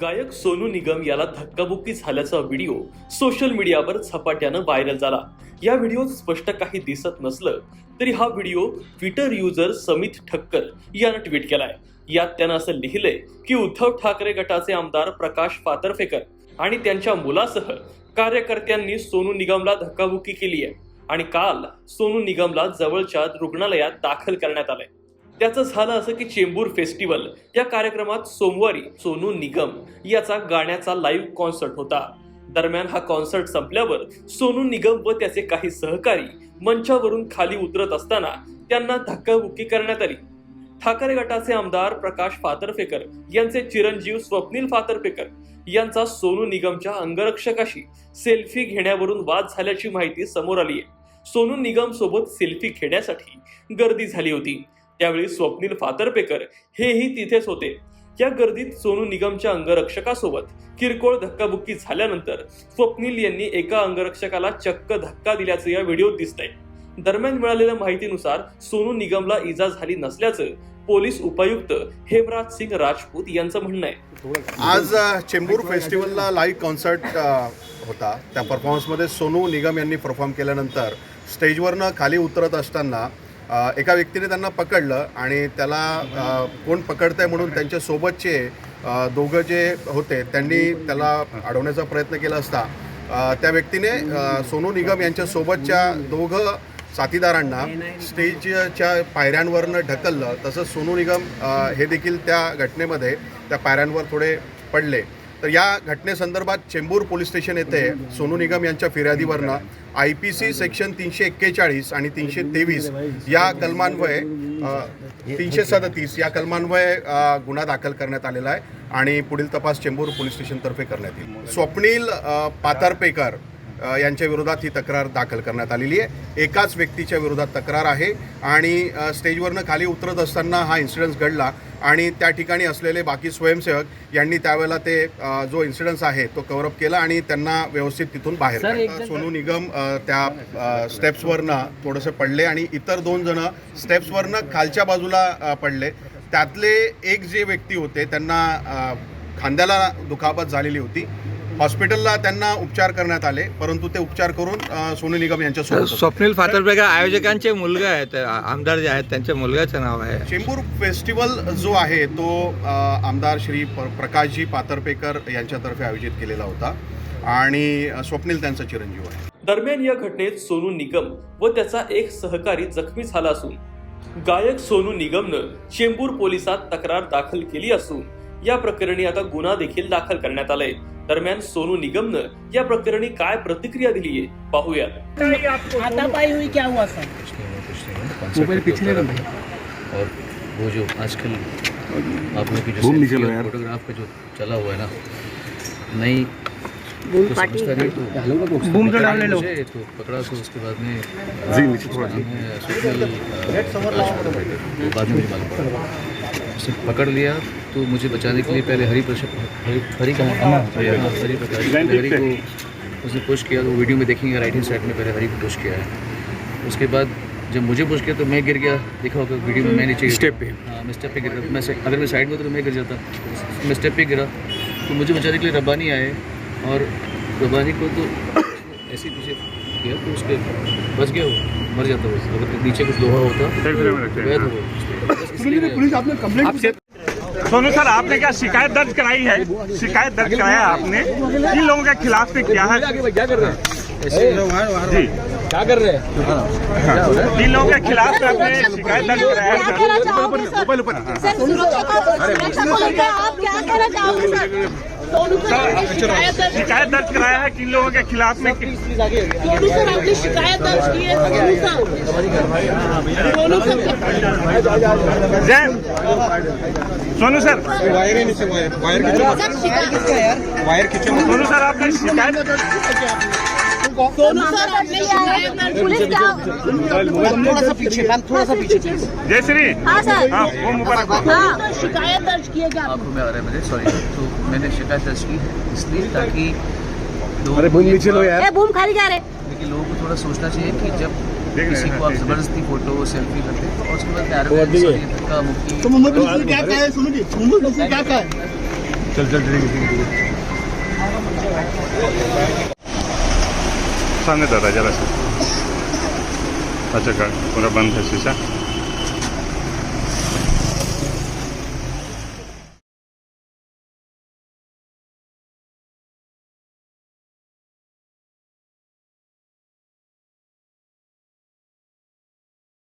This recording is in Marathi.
गायक सोनू निगम याला धक्काबुक्की झाल्याचा व्हिडिओ सोशल मीडियावर झपाट्यानं व्हायरल झाला. या व्हिडिओत स्पष्ट काही दिसत नसलं तरी हा video Twitter user Samit Thakkar यानं ट्विट केलाय. यात त्यानं असं लिहिलंय की उद्धव ठाकरे गटाचे आमदार प्रकाश पातर्फेकर आणि त्यांच्या मुलासह कार्यकर्त्यांनी सोनू निगमला धक्काबुक्की केली आहे आणि काल सोनू निगमला जवळच्या रुग्णालयात दाखल करण्यात आलंय. त्याचं झालं असं की चेंबूर फेस्टिवल. या कार्यक्रमात सोमवारी सोनू निगम याचा गाण्याचा लाईव्ह कॉन्सर्ट होता. दरम्यान हा कॉन्सर्ट संपल्यावर सोनू निगम व त्याचे काही सहकारी मंचावरून खाली उतरत असताना त्यांना धक्काबुक्की करण्यात आली. ठाकरे गटाचे आमदार प्रकाश फातर्फेकर यांचे चिरंजीव स्वप्नील फातर्फेकर यांचा सोनू निगमच्या अंगरक्षकाशी सेल्फी घेण्यावरून वाद झाल्याची माहिती समोर आली आहे सोनू निगम सोबत सेल्फी घेण्यासाठी गर्दी झाली होती. त्यावेळी स्वप्नील फातर्पेकर हेही तिथेच होते. या गर्दीत सोनू निगमच्या अंगरक्षकासोबत किरकोळ धक्काबुक्की झाल्यानंतर स्वप्नील यांनी एका अंगरक्षकाला चक्क धक्का दिल्याचं या व्हिडिओत दिसतंय. दरम्यान मिळालेल्या माहितीनुसार सोनू निगमला इजा झाली नसल्याचं पोलीस उपायुक्त हेमराज सिंग राजपूत यांचं म्हणणं आहे. आज चेंबूर फेस्टिवलला लाईव्ह कॉन्सर्ट होता. त्या परफॉर्मन्समध्ये सोनू निगम यांनी परफॉर्म केल्यानंतर स्टेजवरनं खाली उतरत असताना एका व्यक्तीने त्यांना पकडलं आणि त्याला कोण पकडत आहे म्हणून त्यांच्यासोबतचे दोघं जे होते त्यांनी त्याला अडवण्याचा प्रयत्न केला असता. त्या व्यक्तीने सोनू निगम यांच्यासोबतच्या दोघं साथीदारांना स्टेजच्या पायऱ्यांवरनं ढकललं. तसंच सोनू निगम हे देखील त्या घटनेमध्ये त्या पायऱ्यांवर थोडे पडले. तर या घटनेसंदर्भात चेंबूर पोलीस स्टेशन येथे सोनू निगम यांच्या फिर्यादीवरनं आय पी सी सेक्शन तीनशे एक्केचाळीस आणि तीनशे तेवीस या कलमान्वये तीनशे सदतीस या कलमान्वये गुन्हा दाखल करण्यात आलेला आहे आणि पुढील तपास चेंबूर पोलीस स्टेशनतर्फे करण्यात येईल. स्वप्नील पातारपेकर यांच्या विरोधात ही तक्रार दाखल करण्यात आलेली आहे. एकाच व्यक्तीच्या विरोधात तक्रार आहे आणि स्टेजवरनं खाली उतरत असताना हा इन्सिडन्स घडला. आणि त्या ठिकाणी असलेले बाकी स्वयंसेवक यांनी त्यावेळेला ते जो इन्सिडन्स आहे तो कव्हरअप केला आणि त्यांना व्यवस्थित तिथून बाहेर. सोनू निगम त्या स्टेप्सवरनं थोडंसं पडले आणि इतर दोन जण स्टेप्सवरनं खालच्या बाजूला पडले त्यातले एक जे व्यक्ती होते त्यांना खांद्याला दुखापत झालेली होती हॉस्पिटलला त्यांना उपचार करण्यात आले परंतु ते उपचार करून सोनू निगम यांच्यासोबत होते. स्वप्नील फातर्पेकर आयोजकांचे मुलगा आहेत आमदार जे आहेत त्यांच्या मुलगाचं नाव आहे. चेंबूर फेस्टिवल जो आहे तो आमदार श्री प- प्रकाशजी पातरपेकर यांच्यातर्फे आयोजित केलेला होता. आणि स्वप्नील त्यांचा चिरंजीव आहे. दरम्यान या घटनेत सोनू निगम व त्याचा एक सहकारी जखमी झाला असून गायक सोनू निगमनं चेंबूर पोलिसात तक्रार दाखल केली असून या प्रकरणी आता गुन्हा देखील दाखल करण्यात आलाय. दरम्यान सोनू निगमनं या प्रकरणी काय प्रतिक्रिया दिली आहे? पाहूयात. हाथापाई हुई क्या हुआ सर? मोबाइल पीछे और वो जो आजकल आप लोग की जो घूम नहीं यार। फोटोग्राफ का जो चला हुआ है ना नई बूम तो पार्टी समझता नहीं तो बूम तो डाल लो तो पकड़ा तो उसके बाद में जी नीचे थोड़ा जी। सोशल, बाद में मुझे मालूम पड़ा। उसे पकड़ लिया तो मुझे बचाने के लिए पहले हरी हरी हरि का हाँ, हरि हरि को उसने पुश किया तो वीडियो में देखेंगे राइट हैंड साइड में पहले हरी को पुश किया है। उसके बाद जब मुझे पुश किया तो मैं गिर गया। देखा होगा वीडियो में मैं नीचे स्टेप पे। हाँ मैं स्टेप पे गिर गया। मैं अगर मैं साइड में तो मैं गिर जाता। मैं स्टेप पे गिरा। तो मुझे बचाने के लिए रब्बानी आए और रब्बानी को तो ऐसे ही पीछे किया तो उसके बच गया वो मर जाता वो। अगर नीचे कुछ लोहा होता गया था वो सोनू सर आपने क्या शिकायत दर्ज कराई है शिकायत दर्ज कराया आपने इन लोगों के खिलाफ में क्या है ऐसे जी क्या कर रहे हैं इन लोगों के खिलाफ आपने शिकायत दर्ज कराया है क्या कहना शिकायत दर्ज कराया है किन लोगों के खिलाफ में सोनू सर आपने शिकायत दर्ज की है सोनू सर। जय। सोनू सर। वायर नीचे वायर खींचो वायर सोनू सर आपने शिकायत जय श्री हाँ, हाँ। हाँ। शिकायत दर्ज किया गया आपको सॉरी तो मैंने शिकायत दर्ज की इसलिए ताकि खाली जा रहे। लेकिन लोगों को थोड़ा सोचना चाहिए कि जब किसी को आप ज़बरदस्ती फ़ोटो सेल्फी करते हैं तो उसके बाद तो मुंबई पुलिस ने क्या कहा है। सांगा दादा जरा अच्छा का पूरा बंद है शीशा